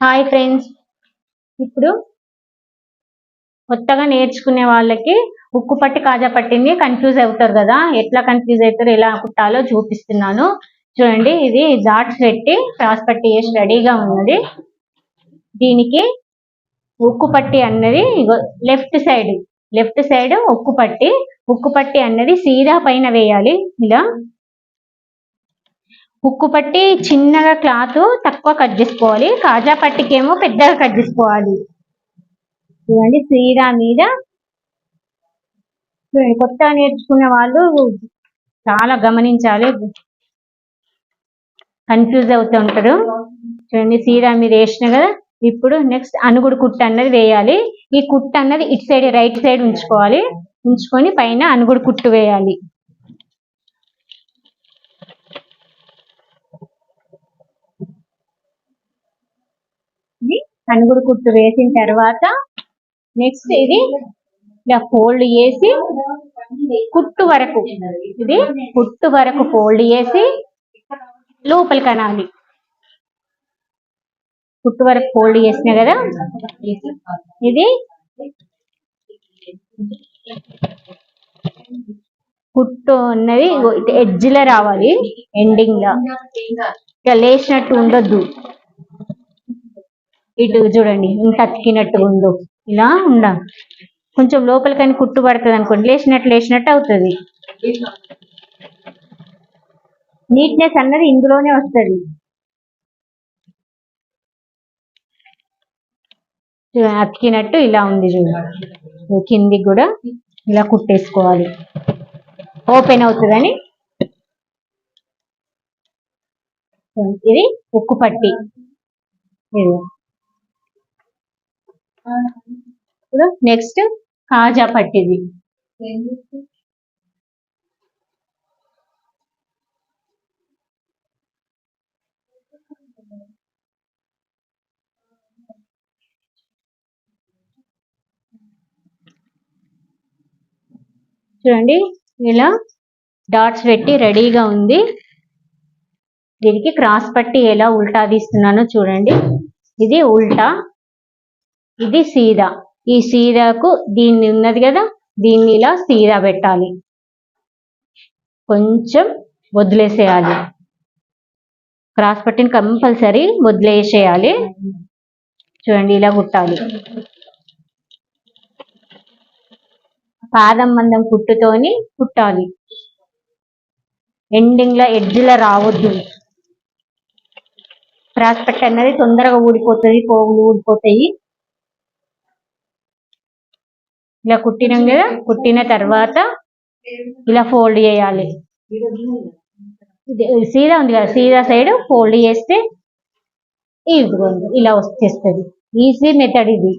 Hi friends ఇప్పుడు కొత్తగా నేర్చుకునే వాళ్ళకి ఉక్కు పట్టి కాజా పట్టింది కన్ఫ్యూజ్ అవుతారు కదా. ఎట్లా కన్ఫ్యూజ్ అవుతారు ఎలా కుట్టాలో చూపిస్తున్నాను. చూడండి ఇది జాట్స్ పెట్టి క్రాస్ పట్టి వేసి రెడీగా ఉన్నది. దీనికి ఉక్కు పట్టి అన్నది లెఫ్ట్ సైడ్ లెఫ్ట్ సైడ్ ఉక్కు పట్టి. ఉక్కు పట్టి అన్నది సీదా పైన వేయాలి. ఇలా ఉక్కు పట్టి చిన్నగా క్లాత్ తక్కువ కట్ చేసుకోవాలి. కాజా పట్టికేమో పెద్దగా కట్ చేసుకోవాలి. చూడండి శ్రీరా మీద. చూడండి కొత్తగా నేర్చుకునే వాళ్ళు చాలా గమనించాలి. కన్ఫ్యూజ్ అవుతూ ఉంటారు. చూడండి సీరా మీద వేసిన కదా. ఇప్పుడు నెక్స్ట్ అనుగుడు కుట్టు అన్నది వేయాలి. ఈ కుట్టు అన్నది ఇటు సైడ్ రైట్ సైడ్ ఉంచుకోవాలి. ఉంచుకొని పైన అనుగుడు కుట్టు వేయాలి. కనుగుడు కుట్టు వేసిన తర్వాత నెక్స్ట్ ఇది ఇలా ఫోల్డ్ చేసి కుట్టు వరకు ఇది కుట్టు వరకు ఫోల్డ్ చేసి లోపలికి అనాలి. కుట్టు వరకు ఫోల్డ్ చేసిన కదా? ఇది కుట్టు ఉన్నది ఎడ్జ్లో రావాలి ఎండింగ్ లా. ఇట్లా లేచినట్టు ఉండొద్దు. ఇటు చూడండి ఇంత అతికినట్టు ఉందో. ఇలా ఉండ. కొంచెం లోపలికని కుట్టు పడుతుంది అనుకోండి లేచినట్టు లేచినట్టు అవుతుంది. నీట్నెస్ అన్నది ఇందులోనే వస్తుంది. అతికినట్టు ఇలా ఉంది చూడండి. కిందికి కూడా ఇలా కుట్టేసుకోవాలి. ఓపెన్ అవుతుందని. ఇది ఉక్కు పట్టి. ఇది. ఇప్పుడు నెక్స్ట్ కాజా పట్టిది. చూడండి ఇలా డాట్స్ పెట్టి రెడీగా ఉంది. దీనికి క్రాస్ పట్టి ఎలా ఉల్టా తీస్తున్నానో చూడండి. ఇది ఉల్టా. ఇది సీదా ఈ సీదాకు దీన్ని ఉన్నది కదా దీన్ని ఇలా సీదా పెట్టాలి. కొంచెం వదిలేసేయాలి. Cross పట్టిని compulsory వదిలేసేయాలి. చూడండి ఇలా కుట్టాలి. పాదం మందం కుట్టుతోని కుట్టాలి. ఎండింగ్లో ఎడ్జ్లో రావద్దు. క్రాస్ పట్టి అన్నది తొందరగా ఊడిపోతుంది పోగులు ఊడిపోతాయి. ఇలా కుట్టినాం కదా కుట్టిన తర్వాత ఇలా ఫోల్డ్ చేయాలి. సీదా ఉంది కదా సీదా సైడ్ ఫోల్డ్ చేస్తే ఇదిగోండి ఇలా వచ్చేస్తుంది ఈజీ మెథడ్ ఇది.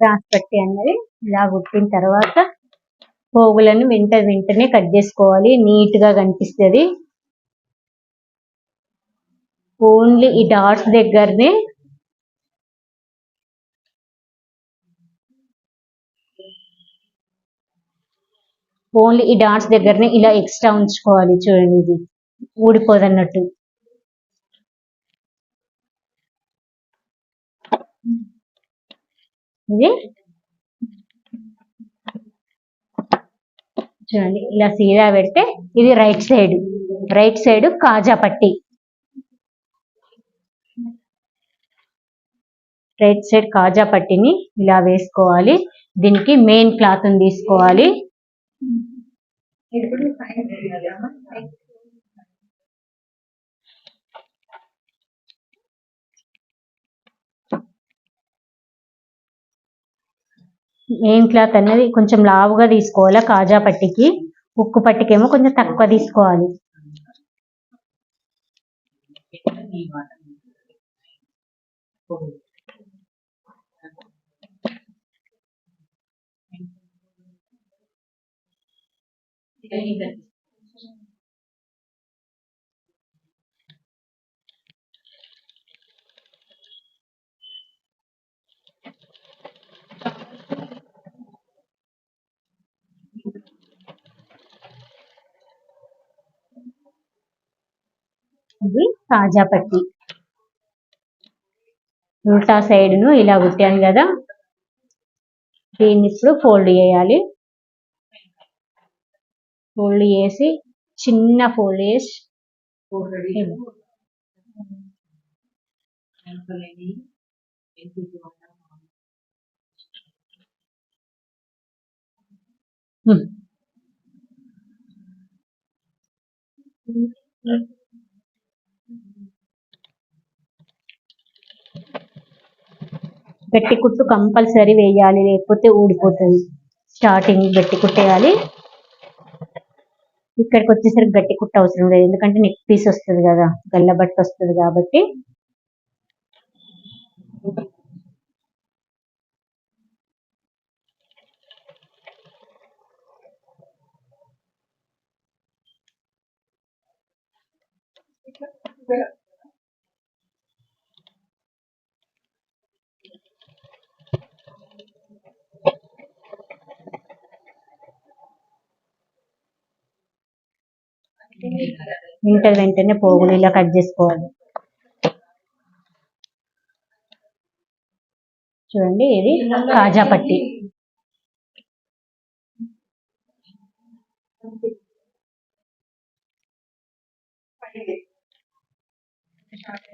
క్రాస్ పట్టి అన్నది ఇలా కుట్టిన తర్వాత పోగులను వెంట వెంటనే కట్ చేసుకోవాలి. నీట్గా కనిపిస్తుంది. ఓన్లీ ఈ డాట్స్ దగ్గరనే ఓన్లీ ఈ డాట్స్ దగ్గరనే ఇలా ఎక్స్ట్రా ఉంచుకోవాలి చూడండి ఇది. ఊడిపోదన్నట్టు. ఇది. చూడండి ఇలా సీదా పెడితే ఇది రైట్ సైడ్. రైట్ సైడ్ కాజా పట్టి. రైట్ సైడ్ కాజా పట్టిని ఇలా వేసుకోవాలి. దీనికి మెయిన్ క్లాత్ తీసుకోవాలి. మెయిన్ క్లాత్ అనేది కొంచెం లావుగా తీసుకోవాలి కాజా పట్టికి. ఉక్కు పట్టికేమో కొంచెం తక్కువ తీసుకోవాలి. ఇది కాజా పట్టి ఉల్టా సైడ్ను ఇలా కుట్టాను కదా. దీన్ని ఇప్పుడు ఫోల్డ్ చేయాలి. ఫోల్డ్ చేసి చిన్న ఫోల్డ్ చేసి ఇలా. గట్టి కుట్టు కంపల్సరీ వేయాలి లేకపోతే ఊడిపోతుంది. స్టార్టింగ్ గట్టి కుట్టేయాలి. ఇక్కడికి వచ్చేసరికి గట్టి కుట్ట అవసరం లేదు ఎందుకంటే నెక్ పీస్ వస్తుంది కదా గల్లబట్టి వస్తుంది కాబట్టి ఇంటర్ వెంటనే పోగులు ఇలా కట్ చేసుకోవాలి. చూడండి ఇది కాజా పట్టి. Okay.